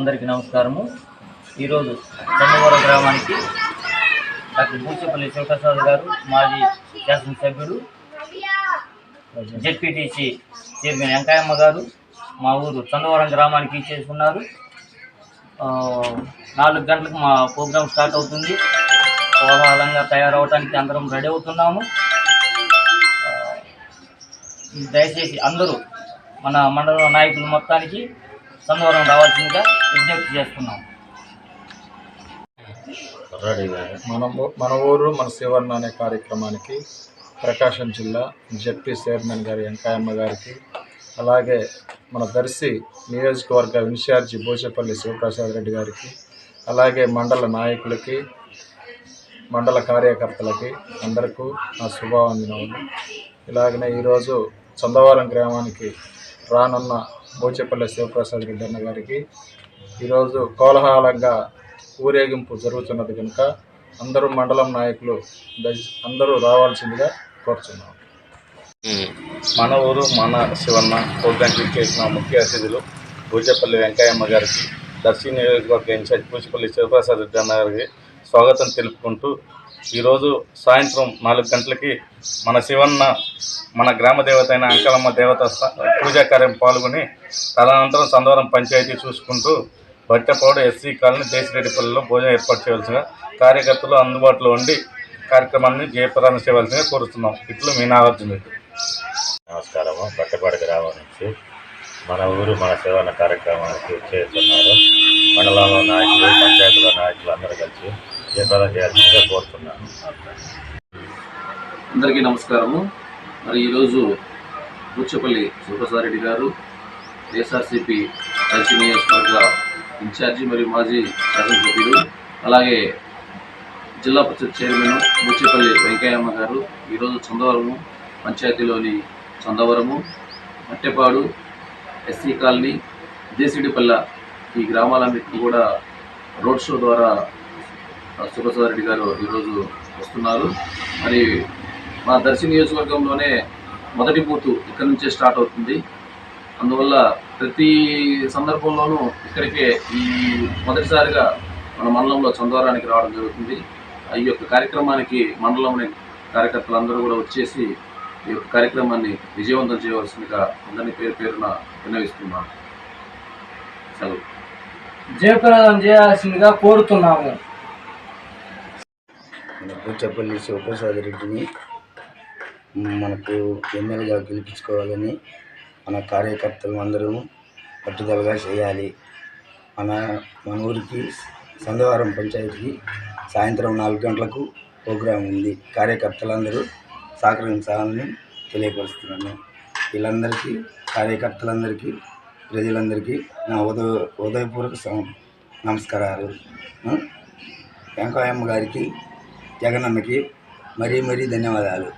అందరికీ నమస్కారము. ఈరోజు చందవరం గ్రామానికి డాక్టర్ బూచేపల్లి శివప్రసాద్ గారు మాజీ శాసనసభ్యుడు జెడ్పీటీసీ చైర్మన్ వెంకయ్యమ్మ గారు మా ఊరు చందవరం గ్రామానికి ఇచ్చేసుకున్నారు నాలుగు గంటలకు మా ప్రోగ్రాం స్టార్ట్ అవుతుంది. కోలాహలంగా తయారవడానికి అందరం రెడీ అవుతున్నాము. దయచేసి అందరూ మన మండల నాయకులు మొత్తానికి సన్నవరం రావాల్సిందిగా విజ్ఞప్తి చేస్తున్నాం. మన ఊ- మన ఊరు మన శివర్ణ అనే కార్యక్రమానికి ప్రకాశం జిల్లా జెడ్పీ చైర్మన్ గారి వెంకయ్యమ్మ గారికి అలాగే మన దర్శి నియోజకవర్గ ఇన్ఛార్జి బోచేపల్లి శివప్రసాద్ రెడ్డి గారికి అలాగే మండల నాయకులకి మండల కార్యకర్తలకి అందరికీ నా శుభావందనములు ఇలాగనే ఈరోజు చందవరం గ్రామానికి రానున్న బోచేపల్లి శివప్రసాద్ రెడ్డి అన్న గారికి ఈరోజు కోలాహలంగా ఊరేగింపు జరుగుతున్నది కనుక అందరూ మండలం నాయకులు అందరూ రావాల్సిందిగా కోరుచున్నాం. మన ఊరు మన శివన్న ప్రోగ్రాంకి చేసిన ముఖ్య అతిథులు పూజపల్లి వెంకయ్యమ్మ గారికి దర్శి నియోజకవర్గ ఇన్ఛార్జ్ పూజపల్లి శివప్రసాద్ రెడ్డి అన్న గారికి స్వాగతం తెలుపుకుంటూ ఈరోజు సాయంత్రం నాలుగు గంటలకి మన శివన్న మన గ్రామ దేవత అయిన అంకలమ్మ దేవత పూజా కార్యం పాల్గొని తదనంతరం సందవరం పంచాయతీ చూసుకుంటూ బట్టపాడు ఎస్సీ కాలనీ దేశిరెడ్డిపల్లిలో భోజనం ఏర్పాటు చేయవలసిందిగా కార్యకర్తలు అందుబాటులో ఉండి కార్యక్రమాన్ని జయప్రదానం చేయవలసిందిగా కోరుతున్నాం. ఇట్లు మీ నాగార్జున నమస్కారము. బట్టపాడు గ్రామం నుంచి మన ఊరు మన సేవన కార్యక్రమానికి చేస్తున్నారు మండలంలో నాయకులు పంచాయతీలో నాయకులు అందరూ కలిసి జయప్రదం చేయాల్సిందిగా కోరుతున్నాను. అందరికీ నమస్కారము. మరి ఈరోజు బుచ్చపల్లి సుబ్రసారెడ్డి గారు ఏఎస్ఆర్సిపి దక్షిణ నియోజకవర్గ ఇన్ఛార్జి మరియు మాజీ శాసనసభ్యులు అలాగే జిల్లా పరిషత్ చైర్మన్ ముచ్చిపల్లి వెంకయ్యమ్మ గారు ఈరోజు చందవరము పంచాయతీలోని చందవరము మట్టెపాడు ఎస్సీ కాలనీ దేశిడిపల్ల ఈ గ్రామాలన్నింటినీ కూడా రోడ్ షో ద్వారా సుప్రసాద్ రెడ్డి గారు ఈరోజు వస్తున్నారు. మరి మా దర్శి నియోజకవర్గంలోనే మొదటి బూతు ఇక్కడ నుంచే స్టార్ట్ అవుతుంది. అందువల్ల ప్రతి సందర్భంలోనూ ఇక్కడికే ఈ మొదటిసారిగా మన మండలంలో చందవరానికి రావడం జరుగుతుంది. ఈ యొక్క కార్యక్రమానికి మండలంలోని కార్యకర్తలందరూ కూడా వచ్చేసి ఈ యొక్క కార్యక్రమాన్ని విజయవంతం చేయవలసిందిగా అందరినీ పేరు పేరున విన్నవిస్తున్నాను. సెలవు. జయప్రదం చేయాల్సిందిగా కోరుతున్నాము. బుచ్చపల్లి శివప్రసాద్ రెడ్డిని మనకు ఎమ్మెల్యేగా గెలిపించుకోవాలని మన కార్యకర్తలు అందరూ పట్టుదలగా చేయాలి. మన మన ఊరికి సందవారం పంచాయతీకి సాయంత్రం నాలుగు గంటలకు ప్రోగ్రాం ఉంది. కార్యకర్తలందరూ సహకరించాలని తెలియపరుస్తున్నాను. వీళ్ళందరికీ కార్యకర్తలందరికీ ప్రజలందరికీ నా ఉదయ ఉదయపూర్వక సం- నమస్కారాలు. వెంకయ్యమ్మ గారికి జగనన్నకి మరీ మరీ ధన్యవాదాలు.